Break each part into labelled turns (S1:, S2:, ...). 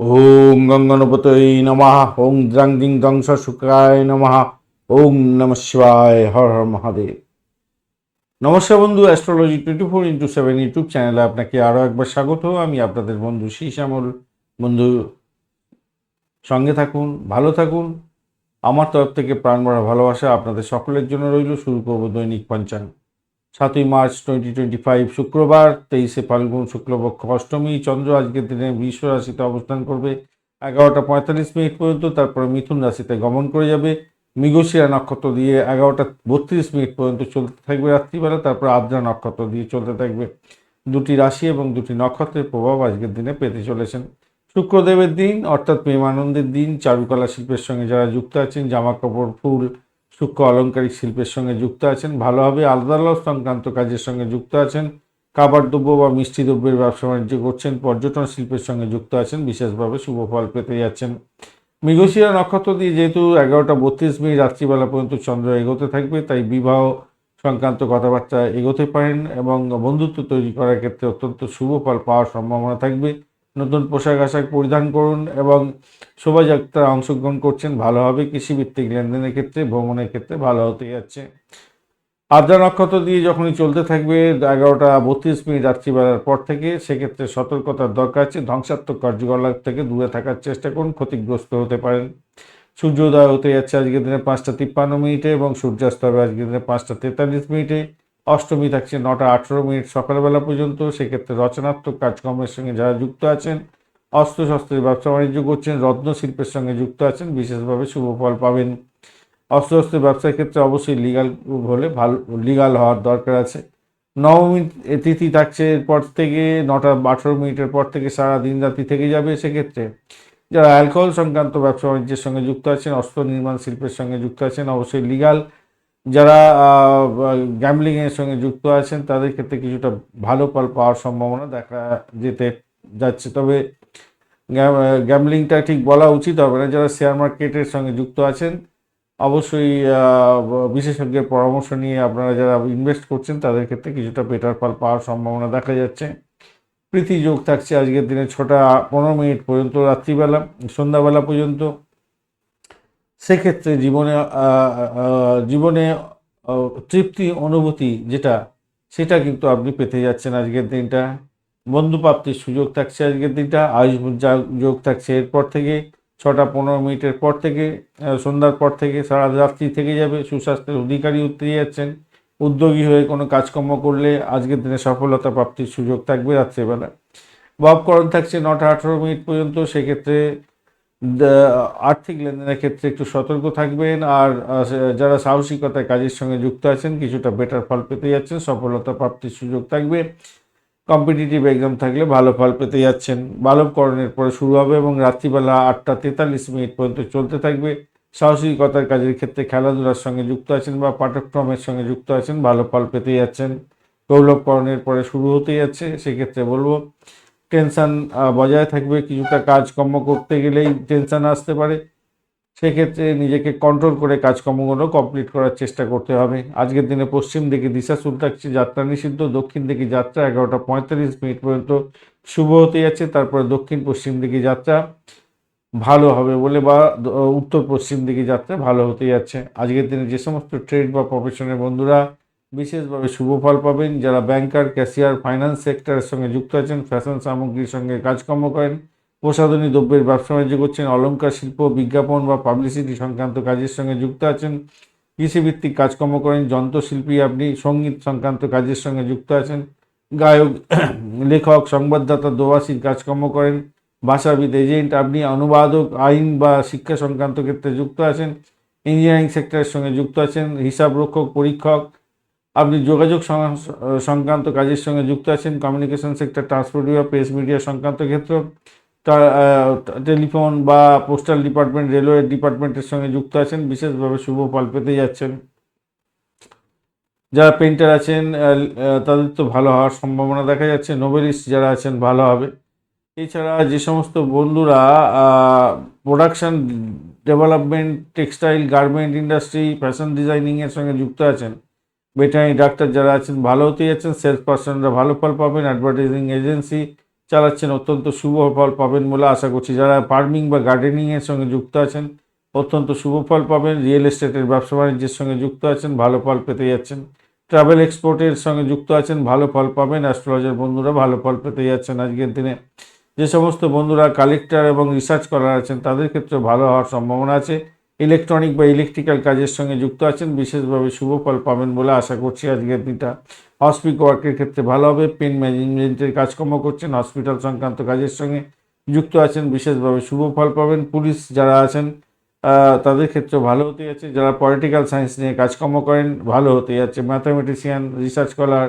S1: ওম গঙ্গনপতৈ নমঃ ওং দ্রাং দিং দংস শুক্রায় নমঃ ওং নম শিবায়, হর হর মহাদেব। নমস্কার বন্ধু astrology twenty four into seven YouTube চ্যানেলে আপনাকে আরও একবার স্বাগত। আমি আপনাদের বন্ধু শ্রী শ্যামল বন্ধু, সঙ্গে থাকুন, ভালো থাকুন। আমার তরফ থেকে প্রাণ ভরা ভালোবাসা আপনাদের সকলের জন্য রইল। শুরু করব দৈনিক পঞ্চাঙ্গ সাতই মার্চ টোয়েন্টি টোয়েন্টি ফাইভ শুক্রবার, তেইশে ফাল্গুন, শুক্লপক্ষ অষ্টমী, চন্দ্র আজকের দিনে বিশ্ব রাশিতে অবস্থান করবে। এগারোটা পঁয়তাল্লিশ মিনিট পর্যন্ত, তারপরে মিথুন রাশিতে গমন করে যাবে। মৃগশিরা নক্ষত্র দিয়ে এগারোটা বত্রিশ মিনিট পর্যন্ত চলতে থাকবে রাত্রিবেলা, তারপর আদ্রা নক্ষত্র দিয়ে চলতে থাকবে। দুটি রাশি এবং দুটি নক্ষত্রের প্রভাব আজকের দিনে পেতে চলেছেন। শুক্রদেবের দিন, অর্থাৎ প্রেমানন্দের দিন, চারুকলা শিল্পের সঙ্গে যারা যুক্ত আছেন জামা কাপড় ফুল সূক্ষ্ম অলঙ্কারিক শিল্পের সঙ্গে যুক্ত আছেন ভালোভাবে আলাদা আলাদা সংক্রান্ত কাজের সঙ্গে যুক্ত আছেন, খাবার দ্রব্য বা মিষ্টি দ্রব্যের ব্যবসা বাণিজ্য করছেন, পর্যটন শিল্পের সঙ্গে যুক্ত আছেন, বিশেষভাবে শুভ ফল পেতে যাচ্ছেন। মৃগশিরা নক্ষত্র দিয়ে যেহেতু এগারোটা বত্রিশ মিনিট রাত্রিবেলা পর্যন্ত চন্দ্র এগোতে থাকবে, তাই বিবাহ সংক্রান্ত কথাবার্তা এগোতে পারেন এবং বন্ধুত্ব তৈরি করার ক্ষেত্রে অত্যন্ত শুভ ফল পাওয়ার সম্ভাবনা থাকবে। নতুন পোশাক আশাক পরিধান করুন এবং শোভাযাত্রায় অংশগ্রহণ করছেন ভালোভাবে কৃষিভিত্তিক লেনদেনের ক্ষেত্রে, ভ্রমণের ক্ষেত্রে ভালো হতে যাচ্ছে। আদ্রা নক্ষত্র দিয়ে যখনই চলতে থাকবে, এগারোটা বত্রিশ মিনিট রাত্রিবেলার পর থেকে, সেক্ষেত্রে সতর্কতার দরকার আছে। ধ্বংসাত্মক কার্যকলাপ থেকে দূরে থাকার চেষ্টা করুন, ক্ষতিগ্রস্ত হতে পারেন। সূর্যোদয় হতে যাচ্ছে আজকের দিনে পাঁচটা তিপ্পান্ন মিনিটে এবং সূর্যাস্ত হবে আজকের দিনে পাঁচটা তেতাল্লিশ মিনিটে। অষ্টমী থাকছে নটা আঠেরো মিনিট সকালবেলা পর্যন্ত, সেক্ষেত্রে রচনাত্মক কাজকর্মের সঙ্গে যারা যুক্ত আছেন, অস্ত্রশস্ত্রের ব্যবসা বাণিজ্য করছেন রত্ন শিল্পের সঙ্গে যুক্ত আছেন, বিশেষভাবে শুভ ফল পাবেন। অস্ত্রশস্ত্রের ব্যবসার ক্ষেত্রে অবশ্যই লিগাল হলে ভালো লিগাল হওয়ার দরকার আছে। নবমী তিথি থাকছে এরপর থেকে নটা আঠেরো মিনিটের পর থেকে সারা দিন রাত্রি থেকে যাবে সেক্ষেত্রে। যারা অ্যালকোহল সংক্রান্ত ব্যবসা বাণিজ্যের সঙ্গে যুক্ত আছেন, অস্ত্র নির্মাণ শিল্পের সঙ্গে যুক্ত আছেন, অবশ্যই লিগাল যারা গ্যামলিংয়ের সঙ্গে যুক্ত আছেন, তাদের ক্ষেত্রে কিছুটা ভালো ফল পাওয়ার সম্ভাবনা দেখা যেতে যাচ্ছে। তবে গ্যামলিংটা ঠিক বলা উচিত হবে না। যারা শেয়ার মার্কেটের সঙ্গে যুক্ত আছেন, অবশ্যই বিশেষজ্ঞের পরামর্শ নিয়ে আপনারা যারা ইনভেস্ট করছেন, তাদের ক্ষেত্রে কিছুটা বেটার ফল পাওয়ার সম্ভাবনা দেখা যাচ্ছে। প্রীতি যোগ থাকছে আজকের দিনে ছটা পনেরো মিনিট পর্যন্ত, রাত্রিবেলা, সন্ধ্যাবেলা পর্যন্ত। সেক্ষেত্রে জীবনে জীবনে তৃপ্তি, অনুভূতি যেটা, সেটা কিন্তু আপনি পেতে যাচ্ছেন আজকের দিনটা। বন্ধুপ্রাপ্তির সুযোগ থাকছে আজকের দিনটা আয়ুষ যোগ থাকছে। এরপর থেকে ছটা পনেরো মিনিটের পর থেকে সন্ধ্যার পর থেকে সারা রাত্রি থেকে যাবে, সুস্বাস্থ্যের অধিকারী উঠতে যাচ্ছেন। উদ্যোগী হয়ে কোনো কাজকর্ম করলে আজকের দিনে সফলতা প্রাপ্তির সুযোগ থাকবে রাত্রেবেলা। ভাবকরণ থাকছে নটা আঠেরো মিনিট পর্যন্ত, সেক্ষেত্রে আর্থিক লেনদেনের ক্ষেত্রে একটু সতর্ক থাকবেন আর যারা সাহসিকতায় কাজের সঙ্গে যুক্ত আছেন, কিছুটা বেটার ফল পেতে যাচ্ছেন, সফলতা প্রাপ্তির সুযোগ থাকবে। কম্পিটিটিভ এক্সাম থাকলে ভালো ফল পেতে যাচ্ছেন। বালবকরণের পরে শুরু হবে এবং রাত্রিবেলা আটটা তেতাল্লিশ মিনিট পর্যন্ত চলতে থাকবে। সাহসিকতার কাজের ক্ষেত্রে খেলাধুলার সঙ্গে যুক্ত আছেন বা পাঠক্রমের সঙ্গে যুক্ত আছেন, ভালো ফল পেতে যাচ্ছেন। গৌরবকরণের পরে শুরু হতে যাচ্ছে, সেক্ষেত্রে বলব টেনশান বজায় থাকবে কিছুটা কাজকর্ম করতে গেলেই টেনশান আসতে পারে। সেক্ষেত্রে নিজেকে কন্ট্রোল করে কাজকর্মগুলো কমপ্লিট করার চেষ্টা করতে হবে। আজকের দিনে পশ্চিম দিকে দিশা শুরু থাকছে, যাত্রা নিষিদ্ধ। দক্ষিণ দিকে যাত্রা এগারোটা পঁয়তাল্লিশ মিনিট পর্যন্ত শুভ হতে যাচ্ছে। তারপরে দক্ষিণ পশ্চিম দিকে যাত্রা ভালো হবে বলে বা উত্তর পশ্চিম দিকে যাত্রা ভালো হতে যাচ্ছে। আজকের দিনে যে সমস্ত ট্রেড বা প্রফেশনের বন্ধুরা বিশেষভাবে শুভ ফল পাবেন। যারা ব্যাংকার ক্যাশিয়ার ফাইন্যান্স সেক্টরের সঙ্গে যুক্ত আছেন ফ্যাশন সামগ্রীর সঙ্গে কাজকর্ম করেন, প্রসাধনী দ্রব্যের ব্যবসা বাণিজ্য করছেন অলঙ্কার শিল্প, বিজ্ঞাপন বা পাবলিসিটি সংক্রান্ত কাজের সঙ্গে যুক্ত আছেন, কৃষিভিত্তিক কাজকর্ম করেন, যন্ত্রশিল্পী আপনি, সংগীত সংক্রান্ত কাজের সঙ্গে যুক্ত আছেন, গায়ক, লেখক, সংবাদদাতা দোবাসীর কাজকর্ম করেন, ভাষাবিদ, এজেন্ট আপনি, অনুবাদক, আইন বা শিক্ষা সংক্রান্ত ক্ষেত্রে যুক্ত আছেন ইঞ্জিনিয়ারিং সেক্টরের সঙ্গে যুক্ত আছেন হিসাবরক্ষক পরীক্ষক আপনি যোগাযোগ সংক্রান্ত কাজের সঙ্গে যুক্ত আছেন কমিউনিকেশন সেক্টর ট্রান্সপোর্ট বা প্রেস মিডিয়া সংক্রান্ত ক্ষেত্র টেলিফোন বা পোস্টাল ডিপার্টমেন্ট রেলওয়ে ডিপার্টমেন্টের সঙ্গে যুক্ত আছেন, বিশেষভাবে শুভ ফল পেতে যাচ্ছেন। যারা পেন্টার আছেন তাদের তো ভালো হওয়ার সম্ভাবনা দেখা যাচ্ছে নোবেলিস্ট যারা আছেন, ভালো হবে। এছাড়া যে সমস্ত বন্ধুরা production development textile garment industry fashion ডিজাইনিংয়ের সঙ্গে যুক্ত আছেন ভেটেনারি ডাক্তার যারা আছেন, ভালো হতে যাচ্ছেন সেলস পার্সনরা ভালো ফল পাবেন অ্যাডভার্টাইজিং এজেন্সি চালাচ্ছেন, অত্যন্ত শুভ ফল পাবেন বলে আশা করছি। যারা ফার্মিং বা গার্ডেনিংয়ের সঙ্গে যুক্ত আছেন, অত্যন্ত শুভ ফল পাবেন। রিয়েল এস্টেটের ব্যবসা বাণিজ্যের সঙ্গে যুক্ত আছেন, ভালো ফল পেতে যাচ্ছেন। ট্রাভেল এক্সপোর্টের সঙ্গে যুক্ত আছেন, ভালো ফল পাবেন। অ্যাস্ট্রোলজার বন্ধুরা ভালো ফল পেতে যাচ্ছেন আজকের দিনে। যে সমস্ত বন্ধুরা কালেক্টর এবং রিসার্চ করার আছেন, তাদের ক্ষেত্রে ভালো হওয়ার সম্ভাবনা আছে। ইলেকট্রনিক বা ইলেকট্রিক্যাল কাজের সঙ্গে যুক্ত আছেন, বিশেষভাবে শুভ ফল পাবেন বলে আশা করছি আজকের দিনটা হসপিটাল ওয়ার্কের ক্ষেত্রে ভালো হবে পেন ম্যানেজমেন্টের কাজকর্ম করছেন হসপিটাল সংক্রান্ত কাজের সঙ্গে যুক্ত আছেন, বিশেষভাবে শুভ ফল পাবেন। পুলিশ যারা আছেন তাদের ক্ষেত্রে ভালো হতে যাচ্ছে। যারা পলিটিক্যাল সায়েন্স নিয়ে কাজকর্ম করেন, ভালো হতে যাচ্ছে। ম্যাথামেটিশিয়ান রিসার্চ স্কলার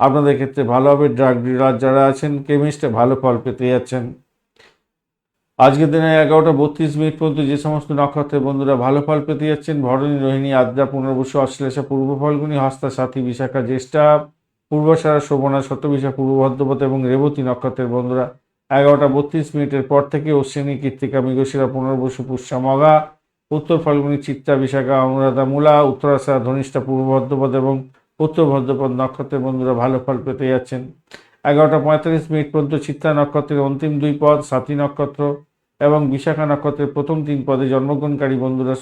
S1: আপনাদের ক্ষেত্রে ভালো হবে। ড্রাগ ডিলার যারা আছেন কেমিস্টে ভালো ফল পেতে যাচ্ছেন। আজকের দিনে এগারোটা বত্রিশ মিনিট পর্যন্ত যে সমস্ত নক্ষত্রের বন্ধুরা ভালো ফল পেতে যাচ্ছেন, ভরণী, রোহিণী, আদ্রা, পুনর্বসু, অশ্লেষা, পূর্ব ফলগুনি, হস্তা, সাথী, বিশাখা, জ্যেষ্ঠা পূর্বসারা শোভনা শতবিশা পূর্ব ভদ্রপথ এবং রেবতী নক্ষত্রের বন্ধুরা, এগারোটা বত্রিশ মিনিটের পর থেকে অশ্বিনী, কৃত্তিকা, মৃগশিরা, পুনর্বসু, পুষ্যা, মগা, উত্তর ফাল্গুনি চিত্তা বিশাখা, অনুরাধা, মূলা, উত্তরাশা, ধনিষ্ঠা, পূর্ব ভদ্রপদ এবং উত্তর ভদ্রপদ নক্ষত্রের বন্ধুরা ভালো ফল পেতে যাচ্ছেন। এগারোটা পঁয়তাল্লিশ মিনিট পর্যন্ত চিত্তা নক্ষত্রের অন্তিম দুই পদ সাথী নক্ষত্র এবং বিশাখা নক্ষত্রের প্রথম তিন পদে জন্মগ্রহণকারী বন্ধুরা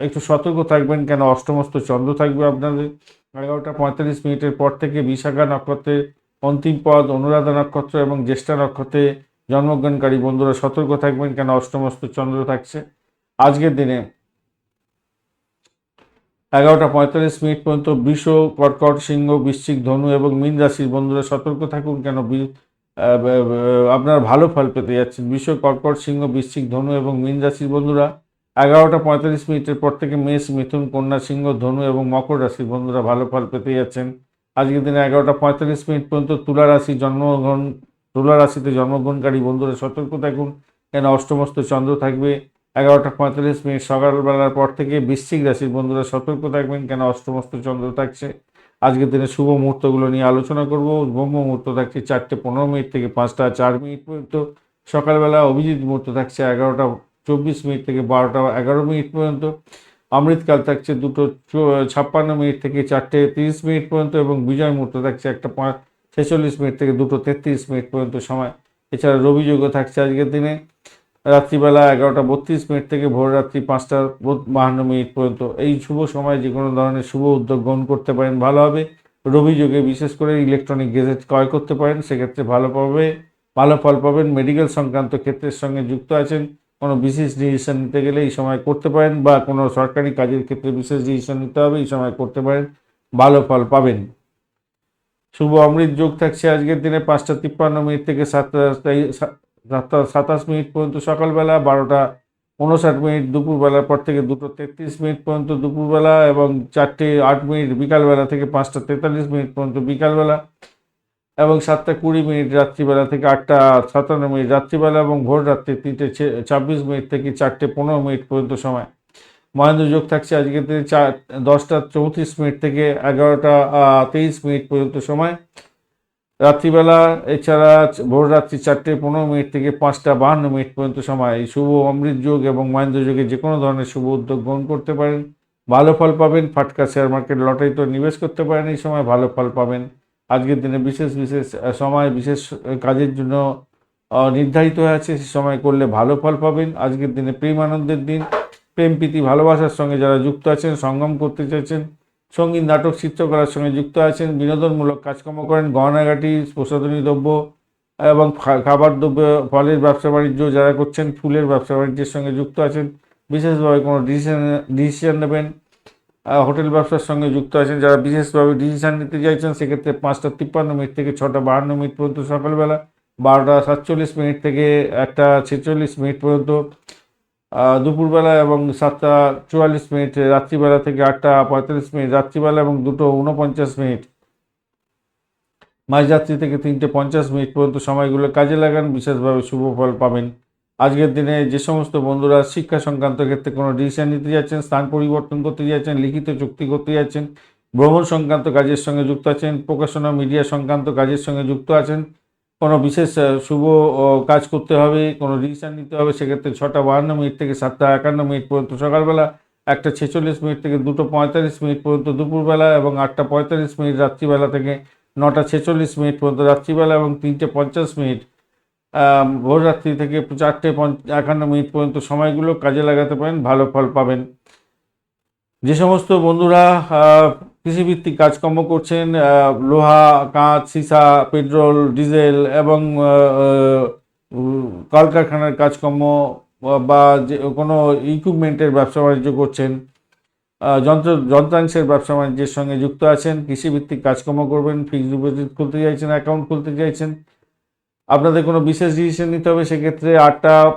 S1: একটু সতর্ক থাকবেন কেন? অষ্টমস্ত চন্দ্র থাকবে আপনাদের। এগারোটা পঁয়তাল্লিশ মিনিটের পর থেকে বিশাখা নক্ষত্রের অন্তিম পদ অনুরাধা নক্ষত্র এবং জ্যেষ্ঠা নক্ষত্রে জন্মগ্রহণকারী বন্ধুরা, সতর্ক থাকবেন কেন? অষ্টমস্ত চন্দ্র থাকছে। আজকের দিনে এগারোটা পঁয়তাল্লিশ মিনিট পর্যন্ত বৃষ, কর্কট, সিংহ, বৃশ্চিক, ধনু এবং মীন রাশির বন্ধুরা সতর্ক থাকুন কেন? আপনারা ভালো ফল পেতে যাচ্ছেন। বিশ্ব কর্কট সিংহ, বৃশ্চিক ধনু এবং মীন রাশির বন্ধুরা, এগারোটা পঁয়তাল্লিশ মিনিটের পর থেকে মেষ, মিথুন, কন্যা সিংহ, ধনু এবং মকর রাশির বন্ধুরা ভালো ফল পেতে যাচ্ছেন। আজকের দিনে এগারোটা পঁয়তাল্লিশ মিনিট পর্যন্ত তুলা রাশি জন্মগ্রহণ, তুলা রাশিতে জন্মগ্রহণকারী বন্ধুরা সতর্ক থাকুন, কেন অষ্টমস্ত চন্দ্র থাকবে। এগারোটা পঁয়তাল্লিশ মিনিট সকালবেলার পর থেকে বৃশ্চিক রাশির বন্ধুরা সতর্ক থাকবেন, কেন অষ্টমস্ত চন্দ্র থাকছে। আজকের দিনে শুভ মুহূর্তগুলো নিয়ে আলোচনা করব। ব্রহ্ম মুহূর্ত থাকছে চারটে পনেরো মিনিট থেকে পাঁচটা চার মিনিট পর্যন্ত। সকালবেলা অভিজিৎ মুহূর্ত থাকছে এগারোটা চব্বিশ মিনিট থেকে বারোটা এগারো মিনিট পর্যন্ত। অমৃতকাল থাকছে দুটো ছাপ্পান্ন মিনিট থেকে চারটে তিরিশ মিনিট পর্যন্ত এবং বিজয় মুহূর্ত থাকছে একটা পাঁচ- ছেচল্লিশ মিনিট থেকে দুটো তেত্রিশ মিনিট পর্যন্ত সময়। এছাড়া রবিযোগও থাকছে আজকের দিনে। রাত্রিবেলা এগারোটা বত্রিশ মিনিট থেকে ভোর রাত্রি পাঁচটা বাহান্ন মিনিট পর্যন্ত। এই শুভ সময়ে যে কোনো ধরনের শুভ উদ্যোগ গ্রহণ করতে পারেন, ভালো হবে। রবি যোগে বিশেষ করে ইলেকট্রনিক গেজেট ক্রয় করতে পারেন, সেক্ষেত্রে ভালো পাবে, ভালো ফল পাবেন। মেডিকেল সংক্রান্ত ক্ষেত্রের সঙ্গে যুক্ত আছেন, কোনো বিশেষ ডিসিশন নিতে গেলে এই সময় করতে পারেন বা কোনো সরকারি কাজের ক্ষেত্রে বিশেষ ডিসিশন নিতে হবে, এই সময় করতে পারেন, ভালো ফল পাবেন। শুভ অমৃত যোগ থাকছে আজকের দিনে পাঁচটা তিপ্পান্ন মিনিট থেকে সাতটা সাতাশ মিনিট পর্যন্ত সকালবেলা, বারোটা উনষাট মিনিট দুপুরবেলার পর থেকে দুটো তেত্রিশ মিনিট পর্যন্ত দুপুরবেলা এবং চারটে আট মিনিট বিকালবেলা থেকে পাঁচটা তেতাল্লিশ মিনিট পর্যন্ত বিকালবেলা এবং সাতটা কুড়ি মিনিট রাত্রিবেলা থেকে আটটা সাতান্ন মিনিট রাত্রিবেলা এবং ভোর রাত্রি তিনটে ছাব্বিশ মিনিট থেকে চারটে পনেরো মিনিট পর্যন্ত সময়। মহেন্দ্র যোগ থাকছে আজকের দিনে চার দশটা চৌত্রিশ মিনিট থেকে এগারোটা তেইশ মিনিট পর্যন্ত সময়। রাত্রিবেলা, এছাড়া ভোর রাত্রি চারটে পনেরো মিনিট থেকে পাঁচটা বাহান্ন মিনিট পর্যন্ত সময় এই শুভ অমৃত যোগ এবং মহেন্দ্র যোগে যে কোনো ধরনের শুভ উদ্যোগ গ্রহণ করতে পারেন। ভালো ফল পাবেন, ফাটকা শেয়ার মার্কেট লটারি তো নিবেশ করতে পারেন এই সময়, ভালো ফল পাবেন। আজকের দিনে বিশেষ বিশেষ সময়, বিশেষ কাজের জন্য নির্ধারিত হয়ে আছে, সে সময় করলে ভালো ফল পাবেন। আজকের দিনে প্রেম আনন্দের দিন। প্রেম, প্রীতি, ভালোবাসার সঙ্গে যারা যুক্ত আছেন, সঙ্গম করতে চাইছেন সংগীত, নাটক, চিত্রকলার সঙ্গে যুক্ত আছেন। বিনোদনমূলক কাজকর্ম করেন গহনাঘাটি প্রসাধনী দ্রব্য এবং খাবার দ্রব্য, ফলের ব্যবসা বাণিজ্য যারা করছেন, ফুলের ব্যবসা বাণিজ্যের সঙ্গে যুক্ত আছেন। বিশেষভাবে কোনো ডিসিশন ডিসিশন নেবেন। হোটেল ব্যবসার সঙ্গে যুক্ত আছেন। যারা বিশেষভাবে ডিসিশন নিতে চাইছেন, সেক্ষেত্রে পাঁচটা তিপ্পান্ন মিনিট থেকে ছটা বাহান্ন মিনিট পর্যন্ত সকালবেলা, বারোটা সাতচল্লিশ মিনিট থেকে একটা ছেচল্লিশ মিনিট পর্যন্ত দুপুরবেলা এবং সাতটা চুয়াল্লিশ মিনিট, রাত্রিবেলা থেকে আটটা পঁয়তাল্লিশ মিনিট, রাত্রিবেলা এবং দুটো উনপঞ্চাশ মিনিট। মাঝরাত্রি থেকে তিনটে পঞ্চাশ মিনিট পর্যন্ত সময়গুলো কাজে লাগান, বিশেষভাবে শুভ ফল পাবেন। আজকের দিনে যে সমস্ত বন্ধুরা শিক্ষা সংক্রান্ত ক্ষেত্রে কোনো ডিসিশন নিতে যাচ্ছেন, স্থান পরিবর্তন করতে যাচ্ছেন, লিখিত চুক্তি করতে যাচ্ছেন, ভ্রমণ সংক্রান্ত কাজের সঙ্গে যুক্ত আছেন, প্রকাশনা মিডিয়া সংক্রান্ত কাজের সঙ্গে যুক্ত আছেন কোনো বিশেষ শুভ কাজ করতে হবে কোনো ডিসিশন নিতে হবে সেক্ষেত্রে ছটা বাহান্ন মিনিট থেকে সাতটা একান্ন মিনিট পর্যন্ত সকালবেলা একটা ছেচল্লিশ মিনিট থেকে দুটো পঁয়তাল্লিশ মিনিট পর্যন্ত দুপুরবেলা এবং আটটা পঁয়তাল্লিশ মিনিট রাত্রিবেলা থেকে নটা ছেচল্লিশ মিনিট পর্যন্ত রাত্রিবেলা এবং তিনটে পঞ্চাশ মিনিট আহ, ভোররাত্রি থেকে চারটে একান্ন মিনিট পর্যন্ত সময়গুলো কাজে লাগাতে পারেন ভালো ফল পাবেন। যে সমস্ত বন্ধুরা কৃষিভিত্তিক কাজকর্ম করছেন লোহা, কাঁচ, সীসা, পেট্রোল, ডিজেল এবং কলকারখানার কাজকর্ম বা- বা যে কোনো ইকুইপমেন্টের ব্যবসা বাণিজ্য করছেন যন্ত্র, যন্ত্রাংশের ব্যবসা বাণিজ্যের সঙ্গে যুক্ত আছেন, কৃষিভিত্তিক কাজকর্ম করবেন ফিক্সড ডিপোজিট খুলতে চাইছেন অ্যাকাউন্ট খুলতে চাইছেন। আপনাদের কোনো বিশেষ ডিসিশন নিতে হবে, সেক্ষেত্রে আটটা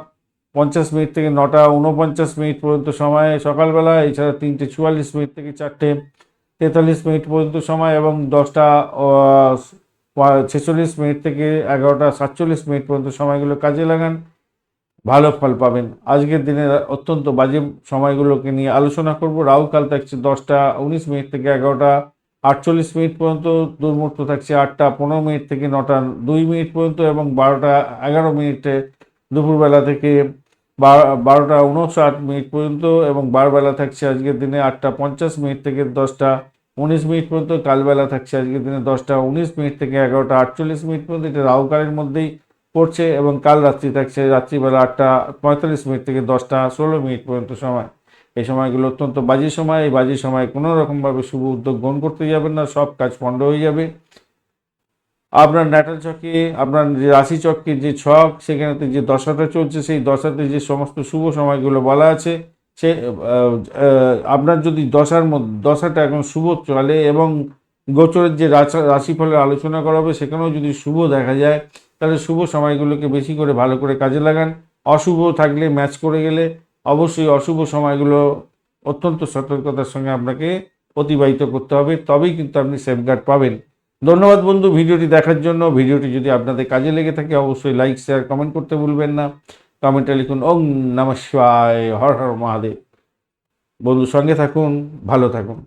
S1: পঞ্চাশ মিনিট থেকে নটা উনপঞ্চাশ মিনিট পর্যন্ত সময় সকালবেলা, এছাড়া তিনটে চুয়াল্লিশ মিনিট থেকে চারটে। তেতাল্লিশ মিনিট পর্যন্ত সময় এবং দশটা ছেচল্লিশ মিনিট থেকে এগারোটা সাতচল্লিশ মিনিট পর্যন্ত সময়গুলো কাজে লাগান। ভালো ফল পাবেন। আজকের দিনে অত্যন্ত বাজে সময়গুলোকে নিয়ে আলোচনা করব। রাহুকাল থাকছে দশটা উনিশ মিনিট থেকে এগারোটা আটচল্লিশ মিনিট পর্যন্ত, দুর্মুহূর্ত থাকছে আটটা পনেরো মিনিট থেকে নটা দুই মিনিট পর্যন্ত এবং বারোটা এগারো মিনিটে দুপুরবেলা থেকে বারোটা উনষাট মিনিট পর্যন্ত এবং বারবেলা থাকছে আজকের দিনে আটটা পঞ্চাশ মিনিট থেকে দশটা উনিশ মিনিট পর্যন্ত, কালবেলা থাকছে আজকের দিনে দশটা উনিশ মিনিট থেকে এগারোটা আটচল্লিশ মিনিট পর্যন্ত। এটা রাহুকালের মধ্যেই পড়ছে এবং কাল রাত্রি থাকছে, রাত্রিবেলা আটটা পঁয়তাল্লিশ মিনিট থেকে দশটা ষোলো মিনিট পর্যন্ত সময়। এই সময়গুলো অত্যন্ত বাজে সময়। এই বাজে সময় কোনো রকমভাবে শুভ উদ্যোগ গ্রহণ করতে যাবেন না। সব কাজ পণ্ড হয়ে যাবে। আপনার ন্যাটাল চকে, আপনার যে রাশি চক্রের যে ছক সেখানেতে যে দশাটা চলছে, সেই দশাতে যে সমস্ত শুভ সময়গুলো বলা আছে, সে আপনার যদি দশার মধ্যে, দশাটা এখন শুভ চলে এবং গোচরের যে রাশা- রাশিফলের আলোচনা করা হবে, সেখানেও যদি শুভ দেখা যায়, তাহলে শুভ সময়গুলোকে বেশি করে ভালো করে কাজে লাগান। অশুভ থাকলে ম্যাচ করে গেলে অবশ্যই অশুভ সময়গুলো অত্যন্ত সতর্কতার সঙ্গে আপনাকে অতিবাহিত করতে হবে। তবেই কিন্তু আপনি সেফগার্ড পাবেন। ধন্যবাদ বন্ধু, ভিডিওটি দেখার জন্য। ভিডিওটি যদি আপনাদের কাজে লেগে থাকে, অবশ্যই লাইক, শেয়ার, কমেন্ট করতে ভুলবেন না। কমেন্টে লিখুন ওম নমঃ শিবায়, হর হর মহাদেব। বন্ধু, সঙ্গে থাকুন, ভালো থাকুন।